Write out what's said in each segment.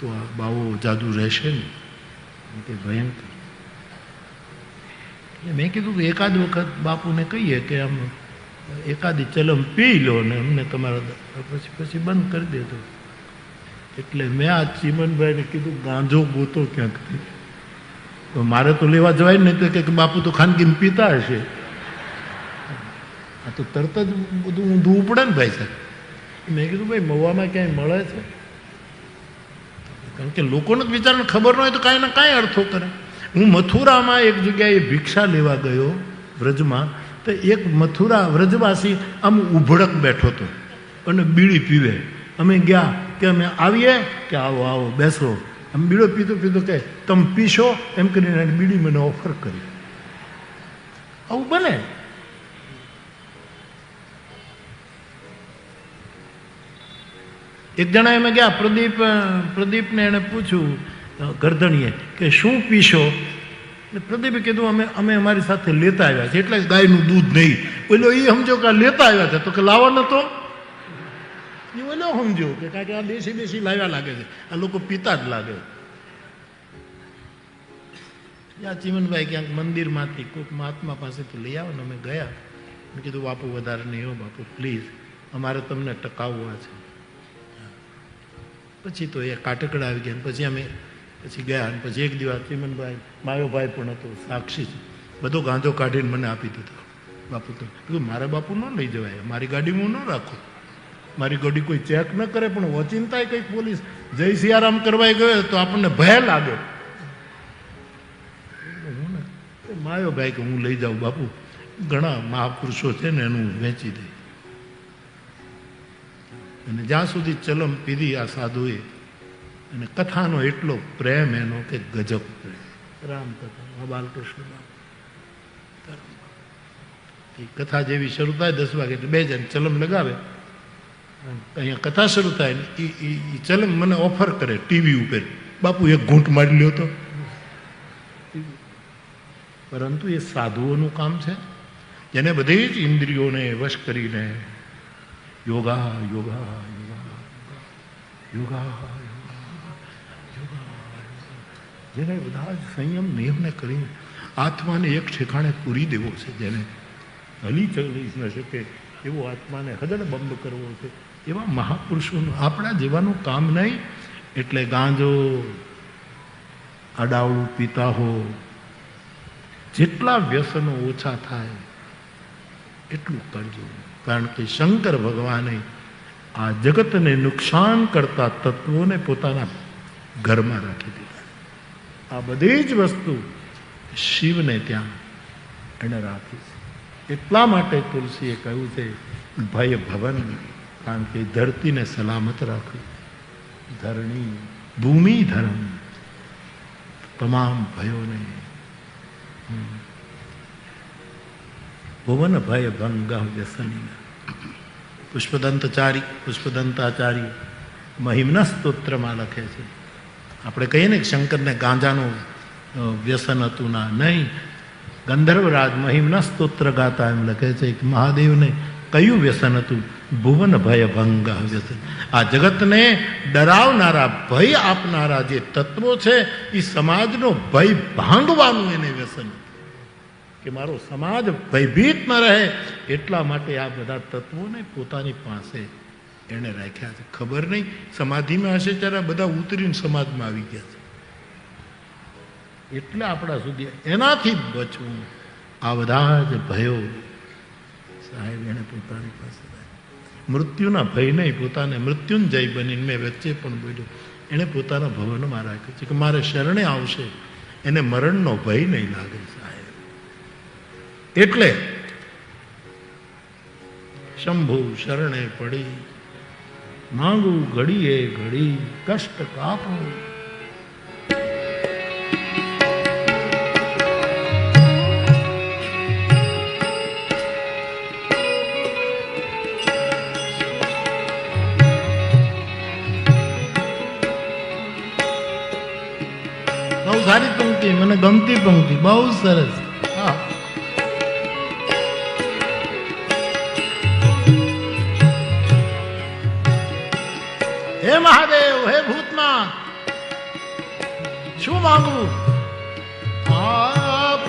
તો આ બાવો જાદુ રહેશે ને? તે ભયંકર. એટલે મેં કીધું કે એકાદ વખત બાપુને કહીએ કે આમ એકાદી ચલમ પી લો ને અમને તમારા પછી પછી બંધ કરી દેજો. એટલે મેં આ ચીમનભાઈને કીધું ગાંજો ગોતો ક્યાંકથી? તો મારે તો લેવા જવાય ને કે બાપુ તો ખાનગીને પીતા હશે. આ તો તરત જ બધું ઊંધું ઉપડે ને ભાઈ સાહેબ. મેં કીધું, ભાઈ મવામાં ક્યાંય મળે છે? કારણ કે લોકોને જ બિચારાને ખબર ન હોય તો કાંઈ ને કાંઈ અર્થો કરે. હું મથુરામાં એક જગ્યાએ ભિક્ષા લેવા ગયો વ્રજમાં, તો એક મથુરા વ્રજવાસી આમ ઉભડક બેઠો હતો અને બીડી પીવે. અમે ગયા કે અમે આવીએ કે આવો આવો, બેસો. આમ બીડો પીતો પીતો કે તમે પીશો, એમ કરીને બીડી મને ઓફર કરી. આવું બને. એક જણા એમ ગયા પ્રદીપ પ્રદીપને એણે પૂછ્યું ગરદણીએ કે શું પીશો? એટલે પ્રદીપે કીધું, અમે અમે અમારી સાથે લેતા આવ્યા છે એટલે ગાયનું દૂધ નહીં. બોલો એ સમજો કે લેતા આવ્યા છે, તો કે લાવવાનો તો. એ ઓલો સમજો. કે કારણ કે આ દેશી દેશી લાવ્યા લાગે છે, આ લોકો પીતા જ લાગે. આ ચીમનભાઈ ક્યાંક મંદિરમાંથી કોઈક મહાત્મા પાસેથી લઈ આવો ને અમે ગયા. મેં કીધું, બાપુ, વધારે નહીં હો બાપુ, પ્લીઝ, અમારે તમને ટકાવવા છે. પછી તો એ કાટકડા આવી ગયા પછી અમે પછી ગયા અને પછી એક દિવસ ચીમનભાઈ મારો ભાઈ પણ હતો, સાક્ષી બધો ગાંધો કાઢીને મને આપી દીધો. બાપુ તો મારા બાપુ ન લઈ જવાય, મારી ગાડી હું ન રાખું. મારી ગાડી કોઈ ચેક ન કરે, પણ ઓચિંતાય કંઈક પોલીસ જય સિયારામ કરવા ગયો તો આપણને ભય લાગે. માયો ભાઈ કે, હું લઈ જાઉં બાપુ. ઘણા મહાપુરુષો છે ને એનું વેચી દે. અને જ્યાં સુધી ચલમ પીધી આ સાધુએ અને કથાનો એટલો પ્રેમ એનો કે ગજબ પ્રેમ. રામ કથા બાલકૃષ્ણ એ કથા જેવી શરૂ થાય દસ વાગે એટલે બે જણ ચલમ લગાવે. અહીંયા કથા શરૂ થાય ને એ એ ચલમ મને ઓફર કરે ટીવી ઉપર. બાપુ એક ઘૂંટ મારી લ્યો તો. પરંતુ એ સાધુઓનું કામ છે. જેને બધી જ ઇન્દ્રિયોને વશ કરીને યોગા યોગા યોગા યોગા યોગા જેને બધા જ સંયમ નિયમને કરી આત્માને એક ઠેકાણે પૂરી દેવો છે, જેને હલી ચલી ન શકે એવો આત્માને હદડ બંધ કરવો છે, એવા મહાપુરુષોનું આપણા જેવાનું કામ નહીં, એટલે ગાંજો અડાવડું પીતા હો, જેટલા વ્યસનો ઓછા થાય, એટલું કરજો. કારણ કે શંકર ભગવાને આ જગતને નુકસાન કરતા તત્વોને પોતાના ઘરમાં રાખી દીધા. આ બધી જ વસ્તુ શિવને ત્યાં એણે રાખી છે. એટલા માટે તુલસીએ કહ્યું છે, ભય ભવન, કારણ કે ધરતીને સલામત રાખવી. ધરણી, ભૂમિ ધર્મ, તમામ ભયોને. ભુવન ભય ભંગ વ્યસની પુષ્પદંતચારી પુષ્પદંતાચાર્ય મહિમના સ્તોત્રમાં લખે છે આપણે કહીએ ને શંકરને ગાંજાનું વ્યસન હતું ના નહીં ગંધર્વરાજ મહિમના સ્તોત્ર ગાતા એમ લખે છે કે મહાદેવને કયું વ્યસન હતું ભુવન ભય ભંગ વ્યસન આ જગતને ડરાવનારા ભય આપનારા જે તત્વો છે એ સમાજનો ભય ભાંગવાનું એને વ્યસન કે મારો સમાજ ભયભીતમાં રહે એટલા માટે આ બધા તત્વોને પોતાની પાસે એણે રાખ્યા છે. ખબર નહીં, સમાધિમાં હશે ત્યારે બધા ઉતરીને સમાજમાં આવી ગયા છે. એટલે આપણા સુધી એનાથી બચવું. આ બધા જ ભયો સાહેબ એણે પોતાની પાસે મૃત્યુના ભય નહીં, પોતાને મૃત્યુંજય બનીને મેં વચ્ચે પણ બોલ્યું. એણે પોતાના ભવનમાં રાખ્યું છે કે મારે શરણે આવશે. એને મરણનો ભય નહીં લાગે સાહેબ. એટલે શંભુ શરણે પડી, માંગું ઘડીએ ઘડી, કષ્ટ કાપો. સારી પંક્તિ, મને ગમતી પંક્તિ, બહુ સરસ. શું માંગવું? આપ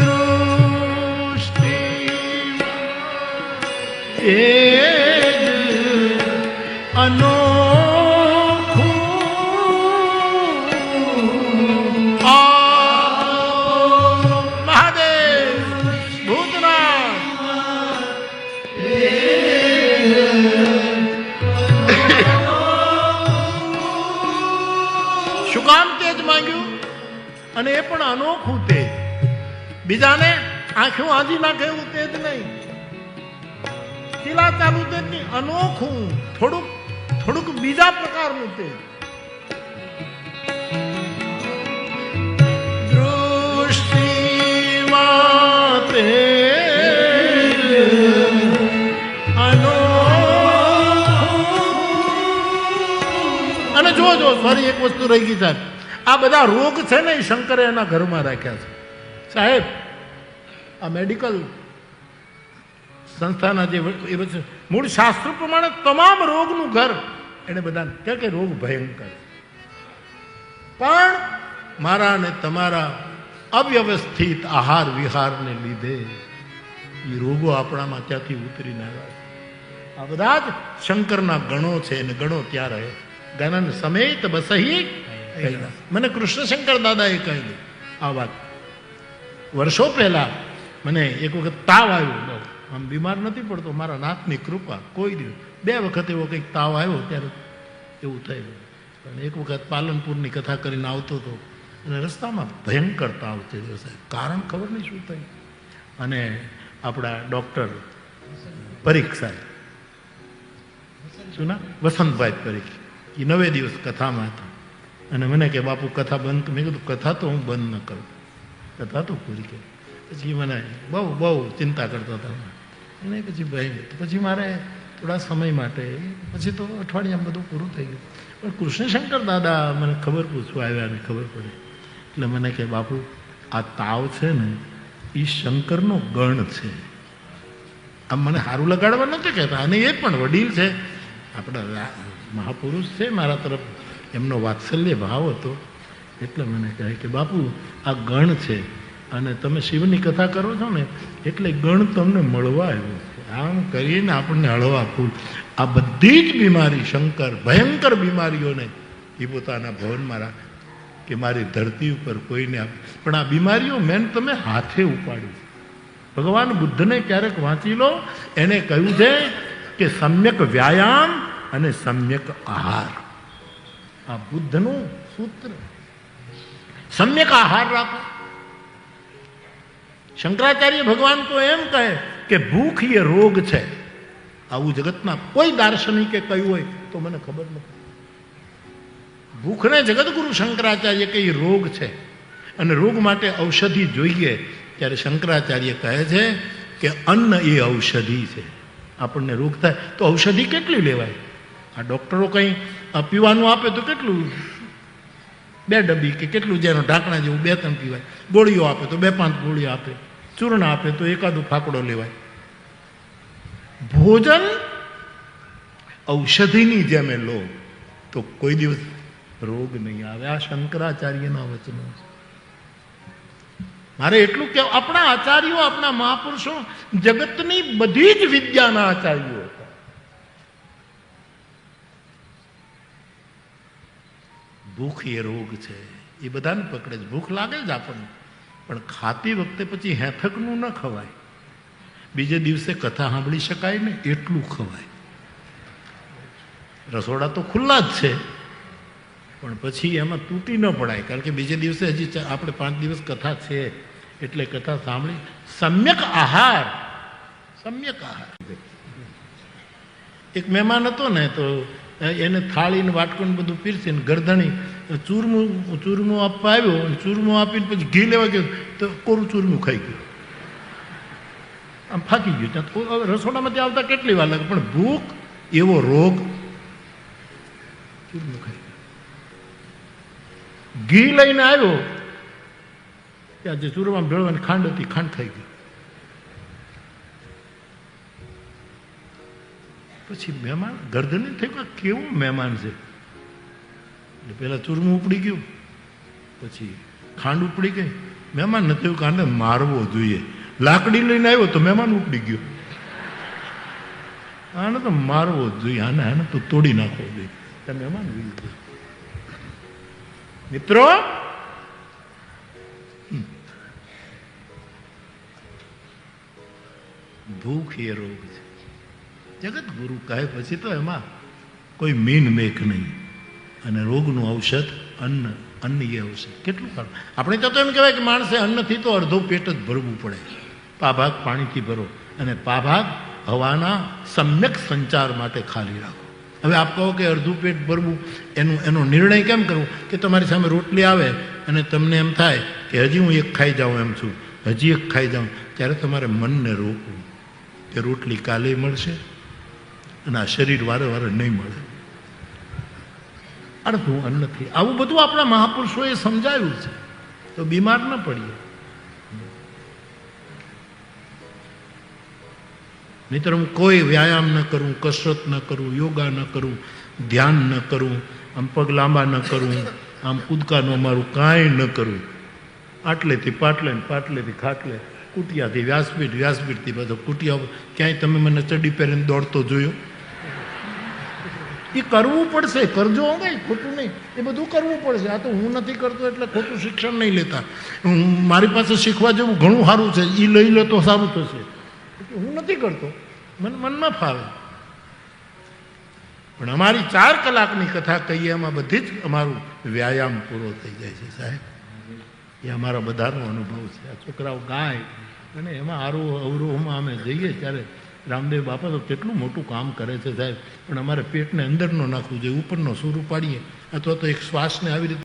દૃષ્ટિ એ અનોખું અને એ પણ અનોખું તેજ. બીજાને આંખો આંધી નાખે એવું તેજ નહીં. કિલા ચાલુ તેજ નહીં અનોખું, થોડુંક થોડુંક બીજા પ્રકારનું તેજ. દૃષ્ટિમાં તેજ અને જો જો ફરી એક વસ્તુ રહી ગઈ સાહેબ. આ બધા રોગ છે ને એ શંકરે એના ઘરમાં રાખ્યા છે. સાહેબ, આ મેડિકલ સંસ્થાના જે મૂળ શાસ્ત્ર પ્રમાણે તમામ રોગનું ઘર એને બધા કે રોગ ભયંકર. પણ મારા અને તમારા અવ્યવસ્થિત આહાર વિહારને લીધે એ રોગો આપણામાં ત્યાંથી ઉતરીને આવ્યા આ બધા જ શંકરના ગણો છે અને ગણો ત્યાં રહે. ગણન સમેત બસહી કૈલાસ. મને કૃષ્ણશંકર દાદાએ કહ્યું આ વાત. વર્ષો પહેલા મને એક વખત તાવ આવ્યો. બહુ. આમ બીમાર નથી પડતો. મારા નાથની કૃપા કોઈ દિવસ. બે વખત એવો કંઈક તાવ આવ્યો ત્યારે એવું થયેલું. પણ એક વખત પાલનપુરની કથા કરીને આવતો હતો અને રસ્તામાં ભયંકર તાવ થયેલો સાહેબ કારણ ખબર નહીં શું થયું. અને આપણા ડૉક્ટર પરીખ સાહેબ. શું ના? વસંતભાઈ પરીખ. એ નવે દિવસ કથામાં હતા. અને મને કે, બાપુ, કથા બંધ મેં કીધું, કથા તો હું બંધ ન કરું. કથા તો પૂરી કરી પછી મને બહુ બહુ ચિંતા કરતા હતા એને પછી ભાઈ પછી મારે થોડા સમય માટે, પછી તો અઠવાડિયામાં બધું પૂરું થઈ ગયું. પણ કૃષ્ણશંકર દાદા મને ખબર પૂછવા આવ્યા અને ખબર પડી. એટલે મને કે, બાપુ, આ તાવ છે ને એ શંકરનો ગણ છે. આમ મને સારું લગાડવા નથી કહેતા. અને એ પણ વડીલ છે. આપણા મહાપુરુષ છે મારા તરફ એમનો વાત્સલ્ય ભાવ હતો. એટલે મને કહે કે, બાપુ, આ ગણ છે અને તમે શિવની કથા કરો છો ને, એટલે ગણ તમને મળવા આવ્યો છે. આમ કરીને આપણને હળવા ફૂલ. આ બધી જ બીમારી, શંકર, ભયંકર બીમારીઓને એ પોતાના ભવનમાં રાખ કે મારી ધરતી ઉપર કોઈને આપ પણ આ બીમારીઓ મેન તમે હાથે ઉપાડી ભગવાન બુદ્ધને ક્યારેક વાંચી લો, એને કહ્યું છે કે, સમ્યક વ્યાયામ અને સમ્યક આહાર. આ બુદ્ધનું સૂત્ર. સમ્યક આહાર રાખો. શંકરાચાર્ય ભગવાન તો એમ કહે કે ભૂખ એ રોગ છે. આવું જગતમાં કોઈ દાર્શનિકે કહ્યું હોય તો મને ખબર નથી. ભૂખને જગતગુરુ શંકરાચાર્ય કે એ રોગ છે. અને રોગ માટે ઔષધિ જોઈએ ત્યારે શંકરાચાર્ય કહે છે કે અન્ન એ ઔષધિ છે. આપણને રોગ થાય તો ઔષધિ કેટલી લેવાય? આ ડૉક્ટરો કંઈ પીવાનું આપે તો કેટલું? બે ડબ્બી કે કેટલું જેનો ઢાંકણા જેવું બે ત્રણ પીવાય. ગોળીઓ આપે તો બે પાંચ ગોળીઓ આપે. ચૂર્ણ આપે તો એકાદું ફાકડો લેવાય. ભોજન ઔષધિની જેમ લો તો કોઈ દિવસ રોગ નહીં આવે. આ શંકરાચાર્યના વચનો મારે એટલું કે આપણા આચાર્યો, આપણા મહાપુરુષો જગતની બધી જ વિદ્યાના આચાર્યો હતા ભૂખ એ રોગ છે. એ બધાને પકડે છે. ભૂખ લાગે જ આપણને. પણ ખાતી વખતે પછી હેફેકનું ન ખવાય. બીજે દિવસે કથા સાંભળી શકાય ને એટલું ખવાય. રસોડા તો ખુલ્લા જ છે. પણ પછી એમાં તૂટી ન પડાય. કારણ કે બીજે દિવસે હજી આપણે પાંચ દિવસ કથા છે એટલે કથા સાંભળી સમ્યક આહાર. સમ્યક આહાર. એક મહેમાન હતો ને તો એને થાળીને વાટકોને બધું પીરસીને ગરદણી ચૂરમું ચૂરમું આપવા આવ્યો અને ચૂરમું આપીને પછી ઘી લેવા ગયો, તો કોરું ચૂરમું ખાઈ ગયું. આમ ફાકી ગયું. ત્યાં રસોડામાંથી આવતા કેટલી વાર લાગે, પણ ભૂખ એવો રોગ ચૂરમું ખાઈ ઘી લઈને આવ્યો, ત્યાં જે ચૂરમામાં ભેળવાની ખાંડ હતી, ખાંડ થઈ ગઈ. પછી મહેમાન ગરદની થયું કે કેવું મહેમાન છે? એટલે પેલા ચૂરમું ઉપડી ગયું, પછી ખાંડ ઉપડી ગઈ. મહેમાન નથી કાંડે મારવો જોઈએ. લાકડી લઈને આવ્યો તો મહેમાન ઉપડી ગયો. આને તો મારવો જ જોઈએ, આને આને તો તોડી નાખવો જોઈએ. તમે મહેમાન વીલ મિત્રો? ભૂખ એ રોગ છે. જગત ગુરુ કહે પછી તો એમાં કોઈ મીન મેક નહીં. અને રોગનું ઔષધ અન્ન અન્ન એ ઔષધ. કેટલું ખાવું આપણે તો એમ કહેવાય કે માણસે અન્નથી તો અડધો પેટ જ ભરવું પડે. પાભાગ પાણીથી ભરો અને પાભાગ હવાના સમ્યક સંચાર માટે ખાલી રાખો. હવે આપ કહો કે અડધું પેટ ભરવું, એનું, એનો નિર્ણય કેમ કરવો? કે તમારી સામે રોટલી આવે અને તમને એમ થાય કે હજી હું એક ખાઈ જાઉં એમ છું, હજી એક ખાઈ જાઉં, ત્યારે તમારે મનને રોકવું કે રોટલી કાલે મળશે અને આ શરીર વારે વારે નહીં મળે. અડધું અન્નથી આવું બધું આપણા મહાપુરુષોએ સમજાયું છે. તો બીમાર ન પડીએ. નહીતર હું કોઈ વ્યાયામ ન કરું, કસરત ન કરું, યોગા ન કરું, ધ્યાન ન કરું, આમ પગ લાંબા ન કરું, આમ કૂદકા ન મારું કાંઈ ન કરું. આટલેથી પાટલે ને પાટલેથી ખાટલે, કુટિયાથી વ્યાસપીઠ, વ્યાસપીઠથી બધો કુટિયા, ક્યાંય તમે મને ચડી પહેરીને દોડતો જોયો? એ કરવું પડશે. કરજો હો ભાઈ, ખોટું નહીં. એ બધું કરવું પડશે. આ તો હું નથી કરતો એટલે ખોટું શિક્ષણ નહીં લેતા. મારી પાસે શીખવા જેવું ઘણું સારું છે. એ લઈ લે તો સારું થશે. હું નથી કરતો. મને, મનમાં ફાવે. પણ અમારી ચાર કલાકની કથા કહીએ, એમાં બધી જ અમારું વ્યાયામ પૂરો થઈ જાય છે, સાહેબ. એ અમારા બધાનો અનુભવ છે. આ છોકરાઓ ગાય અને એમાં આરો અવરોહમાં અમે જઈએ ત્યારે રામદેવ બાપા તો કેટલું મોટું કામ કરે છે સાહેબ. પણ અમારે પેટને અંદર ન નાખવું જોઈએ, ઉપરનો સૂર ઉપાડીએ, અથવા તો એક શ્વાસને આવી રીતે